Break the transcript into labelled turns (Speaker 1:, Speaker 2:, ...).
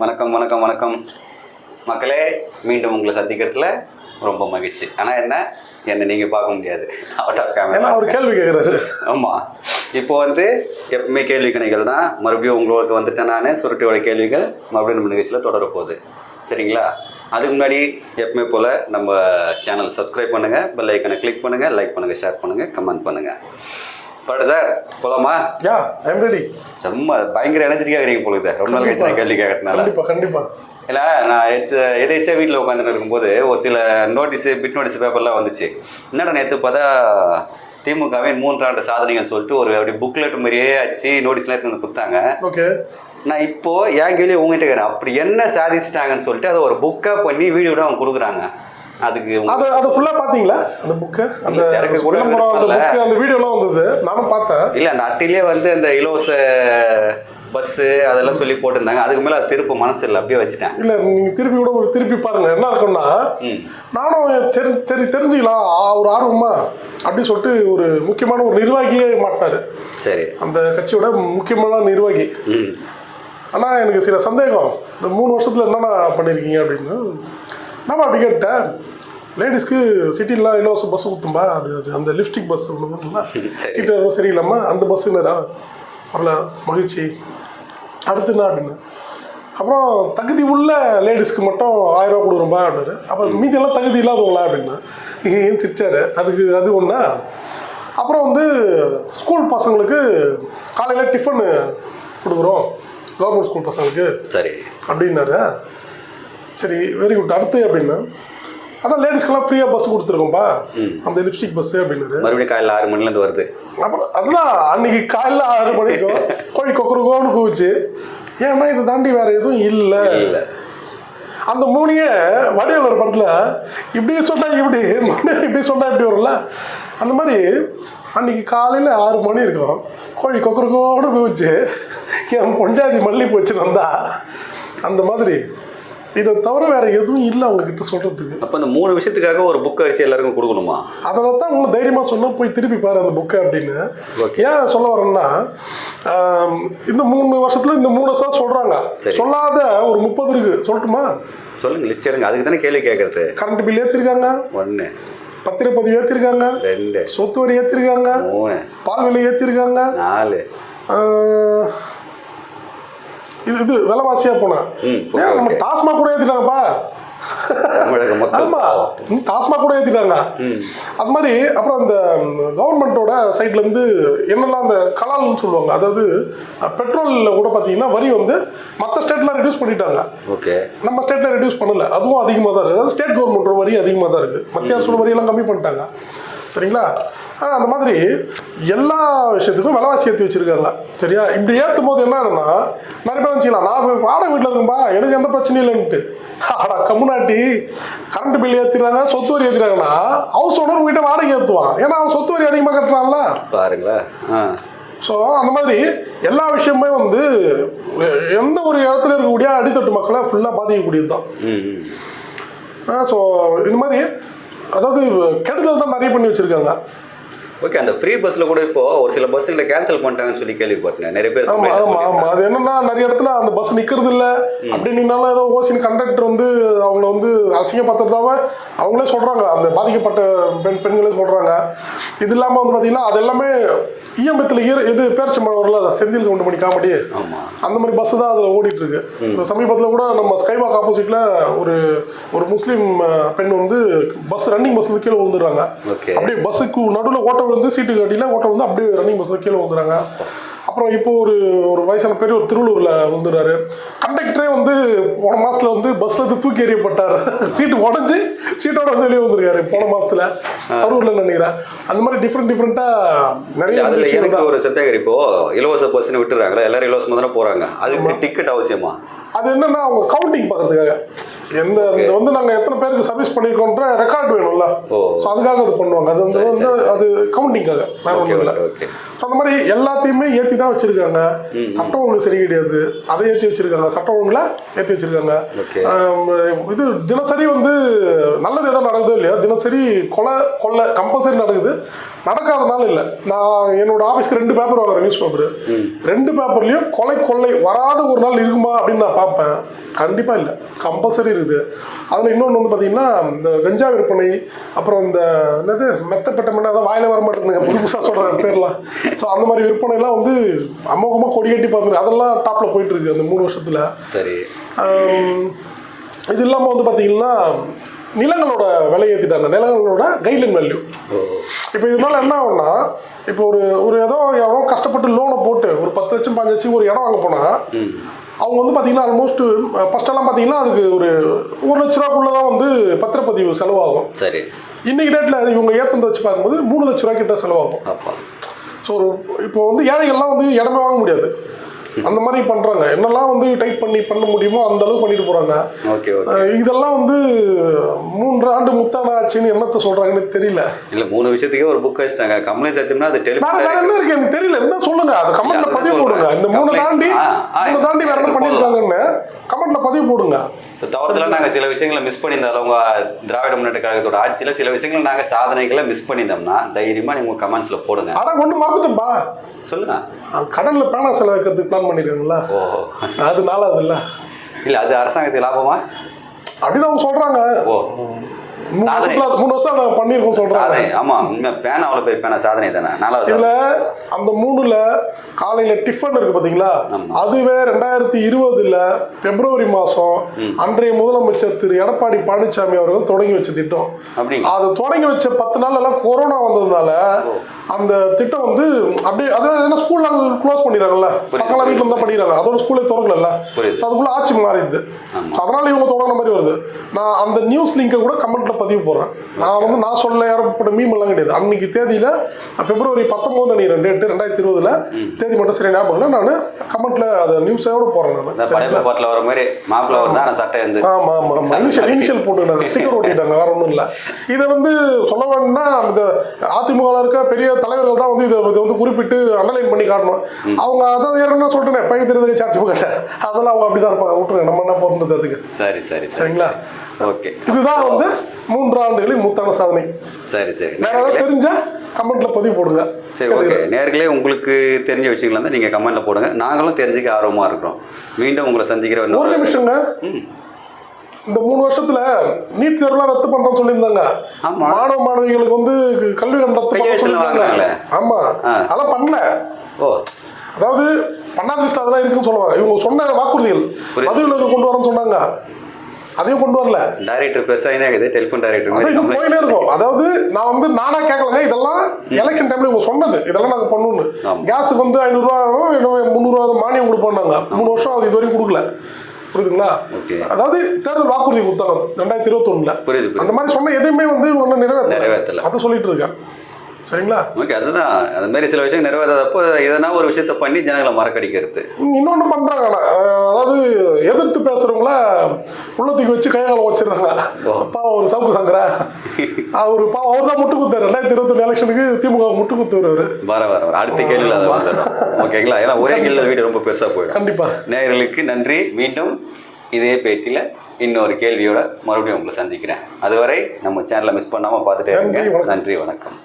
Speaker 1: வணக்கம் வணக்கம் வணக்கம். மக்களே மீண்டும் உங்களை சந்திக்கிறதுல ரொம்ப மகிழ்ச்சி. ஆனால் என்ன? என்னை நீங்கள் பார்க்க முடியாது. அவுட் ஆஃப் கேமரா
Speaker 2: அவர் கேள்வி கேட்குறாரு
Speaker 1: ஆமாம் இப்போ வந்து எப்பவுமே கேள்வி கணைகள் தான். மறுபடியும் உங்களுக்கு வந்துட்டேன் நான். சுருட்டியோட கேள்விகள் மறுபடியும் நம்ம நிகழ்ச்சியில் தொடர போகுது சரிங்களா? அதுக்கு முன்னாடி எப்பவுமே போல் நம்ம சேனல் சப்ஸ்கிரைப் பண்ணுங்கள் பெல் ஐக்கனை கிளிக் பண்ணுங்கள் லைக் பண்ணுங்கள் ஷேர் பண்ணுங்கள் கமெண்ட் பண்ணுங்கள் பட் சார் போலாமா?
Speaker 2: யா ஐம் ரெடி
Speaker 1: செம்ம பயங்கர எனர்ஜெட்டிக்காக இருக்கீங்க போலுது ரொம்ப நாள் கழிச்சு நான் கேள்வி கேட்கறதுனால.
Speaker 2: கண்டிப்பா கண்டிப்பா.
Speaker 1: இல்லை நான் எத்த எதாச்சும் வீட்டில் உட்காந்துட்டு இருக்கும்போது ஒரு சில நோட்டீஸு பிட் நோட்டீஸ் பேப்பர்லாம் வந்துச்சு. என்னடா நேற்று பார்த்தா திமுகவின் மூன்றாண்டு சாதனைகள் சொல்லிட்டு ஒரு அப்படி புக்லெட் மாதிரியே அடிச்சு நோட்டீஸ்லாம் எடுத்து வந்து கொடுத்தாங்க.
Speaker 2: ஓகே.
Speaker 1: நான் இப்போ என் கேள்வி உங்ககிட்ட கேட்குறேன். அப்படி என்ன சாதிச்சிட்டாங்கன்னு சொல்லிட்டு அதை ஒரு புக்காக பண்ணி வீடியோட அவங்க கொடுக்குறாங்க. அதுக்கு
Speaker 2: அது அது ஃபுல்லா பாத்தீங்களா? அந்த புக்கு அந்த
Speaker 1: திறக்க கூட
Speaker 2: அந்த வீடியோலாம் வந்தது. நானும் பார்த்தேன்.
Speaker 1: இல்லை அந்த அட்டையிலே வந்து அந்த இலவச பஸ்ஸு அதெல்லாம் சொல்லி போட்டிருந்தாங்க. அதுக்கு மேலே அது திருப்ப மனசு இல்லை அப்படியே வச்சுட்டேன்.
Speaker 2: இல்ல நீங்க திருப்பி கூட ஒரு திருப்பி பாருங்க. என்ன இருக்கும்னா நானும் சரி சரி தெரிஞ்சுக்கலாம். ஒரு ஆர்வமா அப்படி சொல்லிட்டு ஒரு முக்கியமான ஒரு நிர்வாகியே மாட்டினாரு.
Speaker 1: சரி.
Speaker 2: அந்த கட்சியோட முக்கியமான நிர்வாகி.
Speaker 1: ம்.
Speaker 2: ஆனா எனக்கு சில சந்தேகம். இந்த மூணு வருஷத்துல என்னென்ன பண்ணியிருக்கீங்க அப்படின்னு. நான் அப்படி கேட்டேன் லேடிஸ்க்கு சிட்டிலாம் இலவச பஸ் ஊற்றும்பா அது அந்த லிப்ஸ்டிக் பஸ் ஒன்று வரும்ல
Speaker 1: சரி.
Speaker 2: சீட்டு சரியில்லாமா அந்த பஸ்ஸுன்னரா வரல மகிழ்ச்சி. அடுத்து என்ன அப்படின்னு? அப்புறம் தகுதி உள்ள லேடிஸ்க்கு மட்டும் ஆயிரம் ரூபா கொடுக்குறோம்பா அப்படின்னாரு. அப்போ மீதியெல்லாம் தகுதி இல்லாதவங்களா அப்படின்னா? ஏன் சிரிச்சாரு? அதுக்கு அது ஒன்றா அப்புறம் வந்து ஸ்கூல் பசங்களுக்கு காலையில் டிஃபன் கொடுக்குறோம். கவர்மெண்ட் ஸ்கூல் பசங்களுக்கு.
Speaker 1: சரி.
Speaker 2: அப்படின்னாரு. சரி வெரி குட் அடுத்து அப்படின்னா அதான் லேடிஸ்க்கெல்லாம் ஃப்ரீயாக பஸ் கொடுத்துருக்கோம்ப்பா அந்த லிப்ஸ்டிக் பஸ்ஸு அப்படின்னாரு.
Speaker 1: மறுபடியும் காலையில் ஆறு மணிலேருந்து வருது.
Speaker 2: அப்புறம் அதுதான் அன்னைக்கு காலைல ஆறு மணிக்கும் கோழி கொக்கருக்கோன்னு கூவிச்சு ஏன்னா இதை தாண்டி வேற எதுவும் இல்லை.
Speaker 1: இல்லை.
Speaker 2: அந்த மூணையே வடிவேலர் படத்தில் இப்படியே சொன்னா இப்படி இப்படி சொன்னா இப்படி வரும்ல? அந்த மாதிரி அன்னைக்கு காலையில் ஆறு மணி இருக்கும். கோழி கொக்கருக்கோடு குவிச்சு என் பொண்டாதி மல்லி போச்சு வந்தா அந்த மாதிரி இதை தவிர வேற எதுவும் இல்லை அவங்க கிட்ட சொல்றதுக்கு.
Speaker 1: அப்போ இந்த மூணு விஷயத்துக்காக ஒரு புக் அடிச்சு எல்லாருக்கும் கொடுக்கணுமா?
Speaker 2: அதனால தான் உங்களை தைரியமாக சொன்னோம் போய் திருப்பி பாரு அந்த புக்கை அப்படின்னு. ஏன் சொல்ல வரேன்னா இந்த மூணு வருஷத்துல இந்த மூணு வருஷம் சொல்றாங்க. சொல்லாத ஒரு முப்பது இருக்கு. சொல்லட்டுமா?
Speaker 1: சொல்லுங்க லிஸ்ட் எடுங்க. அதுக்கு தானே கேள்வி கேட்கறது
Speaker 2: கரண்ட் பில் ஏற்றிருக்காங்க
Speaker 1: ஒன்று
Speaker 2: பத்திரப்பதிவு ஏற்றிருக்காங்க
Speaker 1: ரெண்டு.
Speaker 2: சொத்து வரி ஏற்றிருக்காங்க
Speaker 1: மூணு.
Speaker 2: பால் விலை ஏற்றிருக்காங்க
Speaker 1: நாலு.
Speaker 2: இது விலைவாசியா போனா. நம்ம. டாஸ்மாக் கூட
Speaker 1: மக்கள்
Speaker 2: ஆமா டாஸ்மாக் கூட ஏற்றிட்டாங்க அது மாதிரி அப்புறம் அந்த கவர்மெண்ட்டோட சைட்ல இருந்து என்னெல்லாம் அந்த கலால்னு சொல்லுவாங்க அதாவது பெட்ரோலில் கூட பார்த்தீங்கன்னா வரி வந்து மற்ற ஸ்டேட்லாம் ரெடியூஸ் பண்ணிட்டாங்க.
Speaker 1: ஓகே.
Speaker 2: நம்ம ஸ்டேட்டில் ரெடியூஸ் பண்ணல. அதுவும் அதிகமாக தான் இருக்குது அதாவது ஸ்டேட் கவர்மெண்ட்டோட வரி அதிகமாக தான் இருக்குது மத்திய அரசோட வரியெல்லாம் கம்மி பண்ணிட்டாங்க. சரிங்களா? அந்த மாதிரி எல்லா விஷயத்துக்கும் விலைவாசி ஏற்றி வச்சிருக்காங்க சரியா? இப்படி ஏற்றும் போது என்ன ஆகுதுன்னா நிறைய பேர் வச்சுக்கலாம். நான் வாடகை வீட்டில் இருக்கேன்பா எனக்கு எந்த பிரச்சனையும் இல்லைன்ட்டு ஆடா கம்முனாட்டி. கரண்ட் பில் ஏற்றிடுறாங்க சொத்து வரி ஏற்றிடுறாங்கன்னா ஹவுஸ் ஓனர் வீட்டை வாடகை ஏற்றுவான் ஏன்னா அவன் சொத்து வரி அதிகமாக கட்டுறான்ல.
Speaker 1: பாருங்களேன்.
Speaker 2: ஸோ அந்த மாதிரி எல்லா விஷயமுமே வந்து எந்த ஒரு இடத்துல இருக்கக்கூடிய அடித்தட்டு மக்களை ஃபுல்லாக பாதிக்கக்கூடியது தான். ஸோ இந்த மாதிரி அதாவது கெடுதல் தான் நிறைய பண்ணி வச்சுருக்காங்க.
Speaker 1: ஓகே அந்த ஃப்ரீ பஸ்ஸில் கூட இப்போ ஒரு சில பஸ்ஸுங்களை கேன்சல் பண்ணிட்டாங்கன்னு சொல்லி கேள்விப்பட்டேன் நிறைய பேர்
Speaker 2: ஆமாம்
Speaker 1: சொல்லியிருக்காங்க.
Speaker 2: அது என்னன்னா நிறைய இடத்துல அந்த பஸ் நிற்கிறது இல்லை அப்படின்னாலும் ஏதோ ஓசின் கண்டக்டர் வந்து அவங்கள வந்து அசிங்கப்படுத்துறதாவ அவங்களே சொல்கிறாங்க அந்த பாதிக்கப்பட்ட பெண் பெண்களே சொல்கிறாங்க இது இல்லாமல் வந்து பார்த்தீங்கன்னா அது எல்லாமே ஈயம்பத்தில் ஈர இது பேரிச்ச மழை வரல செந்தில் கவுண்டு மணி காமெடி
Speaker 1: ஆமா.
Speaker 2: அந்த மாதிரி பஸ் தான் அதில் ஓடிட்டு இருக்கு சமீபத்தில் கூட நம்ம ஸ்கைவாக் ஆப்போசிட்ல ஒரு ஒரு முஸ்லீம் பெண் வந்து பஸ் ரன்னிங் பஸ்ல கீழே விழுந்துடுறாங்க. அப்படியே பஸ்ஸுக்கு நடுவில் ஓட்ட விழுந்து சீட்டுக்கு அடியில் ஓட்ட விழுந்து அப்படியே ரன்னிங் பஸ்ல கீழே விழுந்துறாங்க அப்புறம் இப்போ ஒரு ஒரு வயசான பெரிய ஒரு திருவள்ளூர்ல விழுந்துறாரு கண்டக்டரே வந்து போன மாசத்துல வந்து பஸ்ல இருந்து தூக்கி எறியப்பட்டார். சீட்டு உடஞ்சி சீட்டோட வந்து வெளியே வந்திருக்காரு போன மாசத்துல. கரூர்ல நினைக்கிறேன்? அந்த மாதிரி டிஃப்ரெண்ட் டிஃப்ரெண்டா நிறைய
Speaker 1: அதுல எனக்கு. ஒரு சந்தேகம் இப்போ இலவச பஸ்ன்னு விட்டுறாங்களா எல்லாரும் இலவசமா தானே போறாங்க. அதுக்கு டிக்கெட் அவசியமா?
Speaker 2: அது என்னன்னா அவங்க கவுண்டிங் பார்க்கறதுக்காக. எந்த வந்து நாங்கள் எத்தனை பேருக்கு சர்வீஸ் பண்ணியிருக்கோன்ற ரெக்கார்ட் வேணும்ல. ஸோ அதுக்காக அது பண்ணுவாங்க. அது வந்து அது கவுண்டிங்காக வேற ஒன்றும் இல்லை. ஸோ அந்த மாதிரி எல்லாத்தையுமே ஏற்றி தான் வச்சிருக்காங்க. சட்டம் ஒழுங்கு சரி கிடையாது. அதை ஏற்றி வச்சிருக்காங்க. சட்டம் ஒழுங்குல ஏற்றி வச்சிருக்காங்க. இது தினசரி வந்து நல்லது எதாவது நடக்குதோ இல்லையா தினசரி கொலை கொள்ளை கம்பல்சரி நடக்குது. நடக்காதனால இல்லை. நான் என்னோட ஆஃபீஸ்க்கு ரெண்டு பேப்பர் வாங்குறேன் நியூஸ் பேப்பர் ரெண்டு பேப்பர்லையும் கொலை கொள்ளை வராத ஒரு நாள் இருக்குமா அப்படின்னு நான் பார்ப்பேன். கண்டிப்பாக இல்லை. கம்பல்சரி இருக்குது. அதில் இன்னொன்று வந்து பார்த்தீங்கன்னா இந்த கஞ்சா விற்பனை அப்புறம் இந்த என்னது மெத்தப்பட்ட மண்ணை அதான் வாயில வர மாட்டேங்குதுங்க. புது புதுசாக சொல்கிற பேர்லாம். ஸோ அந்த மாதிரி விற்பனைலாம் வந்து அமோகமாக கொடியேட்டி பார்க்குறது அதெல்லாம் டாப்பில் போயிட்டு இருக்கு அந்த மூணு வருஷத்தில்.
Speaker 1: சரி.
Speaker 2: இது இல்லாமல் வந்து பார்த்தீங்கன்னா நிலங்களோட விலை ஏற்றிட்டாங்க நிலங்களோட கைட்லைன் வேல்யூ இப்போ இதனால என்ன ஆகும்னா இப்போ ஒரு ஒரு ஏதோ எவனோ கஷ்டப்பட்டு லோனை போட்டு ஒரு பத்து லட்சம் பாஞ்சு லட்சம் ஒரு இடம் வாங்க போனால் அவங்க வந்து பார்த்தீங்கன்னா ஆல்மோஸ்ட் ஃபஸ்ட்டெல்லாம் பார்த்தீங்கன்னா அதுக்கு ஒரு ஒரு லட்ச ரூபாக்குள்ள தான் வந்து பத்திரப்பதிவு செலவாகும்.
Speaker 1: சரி.
Speaker 2: இன்னைக்கு டேட்டில் இவங்க ஏற்றத்தை வச்சு பார்க்கும்போது மூணு லட்ச ரூபாய் கிட்ட செலவாகும். ஸோ ஒரு இப்போ வந்து ஏழைகள்லாம் வந்து இடமே வாங்க முடியாது. அந்த மாதிரி பண்ணுறாங்க என்னெல்லாம் வந்து டைட் பண்ணி பண்ண முடியுமோ அந்த அளவு பண்ணிட்டு போகிறாங்க இதெல்லாம் வந்து மூன்று ஆண்டு முத்தான ஆச்சுன்னு என்னத்தை சொல்றாங்கன்னு தெரியல.
Speaker 1: இல்ல மூணு விஷயத்துக்கே ஒரு புக் வச்சிட்டாங்க. கம்ப்ளைண்ட் வச்சோம்னா அது
Speaker 2: வேற என்ன இருக்கு? எனக்கு தெரியல. என்ன சொல்லுங்க? அது கமெண்ட்ல பதிவு. போடுங்க. இந்த மூணு
Speaker 1: Complaints.
Speaker 2: தாண்டி வேற என்ன
Speaker 1: போடலாம்.
Speaker 2: பண்ணிருக்காங்கன்னு கமெண்ட்ல பதிவு போடுங்க.
Speaker 1: தவறுதலா நாங்க சில விஷயங்களை மிஸ் பண்ணியிருந்தாலும் உங்க திராவிட முன்னேற்ற கழகத்தோட ஆட்சியில சில விஷயங்களை நாங்க சாதனைகளை மிஸ் பண்ணியிருந்தோம்னா தைரியமா நீங்க உங்க கமெண்ட்ஸ்ல போடுங்க.
Speaker 2: ஆனா ஒண்ணு மறந்துட்டேன்பா.
Speaker 1: சொல்லுங்க.
Speaker 2: கடல்ல பேனா செலவு வைக்கிறதுக்கு பிளான் பண்ணிருக்காங்களா
Speaker 1: ஓ.
Speaker 2: அதனால அது இல்ல
Speaker 1: இல்ல அது அரசாங்கத்துக்கு லாபமா?
Speaker 2: அப்படின்னு அவங்க சொல்றாங்க.
Speaker 1: ஓ. சாதனை.
Speaker 2: மூணு வருஷம் அதை பண்ணிருக்கோம் சொல்றாங்க.
Speaker 1: சாதனை. ஆமா உண்மை பேனா அவ்வளவு பேர் பேனா சாதனை தானே? நாலாவது
Speaker 2: இதுல. அந்த மூணுல காலையில டிஃபன் இருக்கு பாத்தீங்களா?
Speaker 1: ஆமா.
Speaker 2: அதுவே ரெண்டாயிரத்தி இருபதுல பிப்ரவரி மாசம் அன்றைய முதலமைச்சர் திரு எடப்பாடி பழனிசாமி அவர்கள் தொடங்கி வச்ச திட்டம். அது தொடங்கி வச்ச பத்து நாள் எல்லாம் கொரோனா வந்ததுனால. அந்த திட்டம் வந்து அப்படியே அதாவது ஏன்னா ஸ்கூல்ல க்ளோஸ் பண்ணிடுறாங்கல்ல?
Speaker 1: புரியுது,
Speaker 2: பசங்க வீட்டுல இருந்தா படிக்கிறாங்க அதோட ஸ்கூலே திறக்கல. அதுக்குள்ள ஆட்சி மாறிடுது. அதனால இவங்க தொடங்கின மாதிரி வருது. நான் அந்த நியூஸ் லிங்கை கூட கமெண்ட்ல பதிவு போடுறேன். நான் வந்து நான் சொல்ல யாரும் போட்ட மீம் எல்லாம் கிடையாது. அன்னைக்கு தேதியில பிப்ரவரி பத்தொன்பது நினைக்கிறேன் டேட்டு ரெண்டாயிரத்தி இருபதுல தேதி மட்டும் சரி ஞாபகம் இல்லை. நான் கமெண்ட்ல அதை நியூஸோட போடுறேன் நான்.
Speaker 1: படைப்பு பாட்டில் வர மாதிரி மாப்பிள்ள சட்டை இருந்து
Speaker 2: ஆமா ஆமா ஆமா. Initial initial போட்டுக்கிட்டாங்க. ஸ்டிக்கர் ஒட்டிட்டாங்க வேற ஒன்றும் இல்லை. இதை வந்து சொல்ல வேணும்னா அந்த அதிமுகவில் இருக்க பெரிய தலைவர்கள் தான் வந்து இதை இதை வந்து குறிப்பிட்டு அண்டர்லைன் பண்ணி காட்டணும். அவங்க அதான் ஏற்கனவே சொல்லிட்டேன் பையன் தெரிஞ்சதுக்கு சார்ஜ் போகட்ட அதெல்லாம் அவங்க அப்படிதான் இருப்பாங்க. விட்டுருங்க நம்ம என்ன
Speaker 1: சரி சரி சரி.
Speaker 2: சரிங்களா?
Speaker 1: ஓகே
Speaker 2: இதுதான் வந்து மூன்று ஆண்டுகளின் மூத்தான சாதனை.
Speaker 1: சரி சரி.
Speaker 2: வேற ஏதாவது தெரிஞ்சா கமெண்ட்ல பதிவு போடுங்க.
Speaker 1: சரி ஓகே நேர்களே உங்களுக்கு தெரிஞ்ச விஷயங்கள் இருந்தால் நீங்கள் கமெண்ட்டில் போடுங்க. நாங்களும் தெரிஞ்சுக்க ஆர்வமாக இருக்கிறோம். மீண்டும் உங்களை சந்திக்கிற
Speaker 2: ஒரு நிமிஷங்க இந்த மூணு வருஷத்துல நீட் தேர்வுலாம் ரத்து பண்றோம்னு சொல்லியிருந்தாங்க. மாணவ மாணவிகளுக்கு வந்து கல்வி
Speaker 1: கையெழுத்துல
Speaker 2: சொல்லியிருந்தாங்க. ஆமா. அதெல்லாம் பண்ணல.
Speaker 1: ஓ.
Speaker 2: அதாவது பண்ணாத லிஸ்ட் அதெல்லாம் இருக்குன்னு சொல்லுவாங்க. இவங்க சொன்ன வாக்குறுதிகள். மதுவிலக்கு கொண்டு வரேன்னு சொன்னாங்க. அதையும் கொண்டு வரல.
Speaker 1: டைரக்டர் பெருசாக இருக்குது டெலிஃபோன் டைரக்டர்
Speaker 2: இன்னும் போயினே இருக்கும். அதாவது நான் வந்து நானா கேட்கலங்க இதெல்லாம் எலெக்ஷன் டைம்ல இவங்க சொன்னது. இதெல்லாம் நாங்க பண்ணணும்னு. கேஸுக்கு வந்து ஐநூறுரூவா முந்நூறுவா மானியம் கொடுப்போம்னாங்க மூணு வருஷம் அது இது வரைக்கும் கொடுக்கல. புரியுதுங்களா. அதாவது தேர்தல் வாக்குறுதி கொடுத்தாங்க ரெண்டாயிரத்தி இருபத்தொன்னுல.
Speaker 1: புரியுது
Speaker 2: அந்த மாதிரி சொன்ன எதையுமே வந்து ஒன்றும் நிறைவேற்றல.
Speaker 1: நிறைவேத்தல.
Speaker 2: அதை சொல்லிட்டு இருக்கேன். சரிங்களா?
Speaker 1: ஓகே அதுதான். அது மாதிரி சில விஷயம் நிறைவேறாதப்போ எதனா ஒரு விஷயத்த பண்ணி ஜனங்களை மறக்கடிக்கிறது.
Speaker 2: இன்னொன்று பண்ணுறாங்க அதாவது எதிர்த்து பேசுறவங்கள உள்ளத்துக்கு வச்சு கையால வச்சிடுறாங்க. பாவம் ஒரு சவுக்கு சங்கரா. அவர் பாவம் அவர் தான் முட்டு குத்தாரு ரெண்டாயிரத்தி இருபத்தொன்னு எலெக்ஷனுக்கு திமுக முட்டு குத்துவார். அவரு
Speaker 1: வர வர வர. அடுத்த கேள்வியில் அதை வந்துடும் ஓகேங்களா? ஏன்னா ஒரே கேள்வியில் வீடு ரொம்ப பெருசாக போயிடும்.
Speaker 2: கண்டிப்பா.
Speaker 1: நேயர்களுக்கு நன்றி. மீண்டும் இதே பேட்டியில் இன்னொரு கேள்வியோட மறுபடியும் உங்களை சந்திக்கிறேன். அதுவரை நம்ம சேனலை மிஸ் பண்ணாமல் பார்த்துட்டே இருங்க. நன்றி வணக்கம்.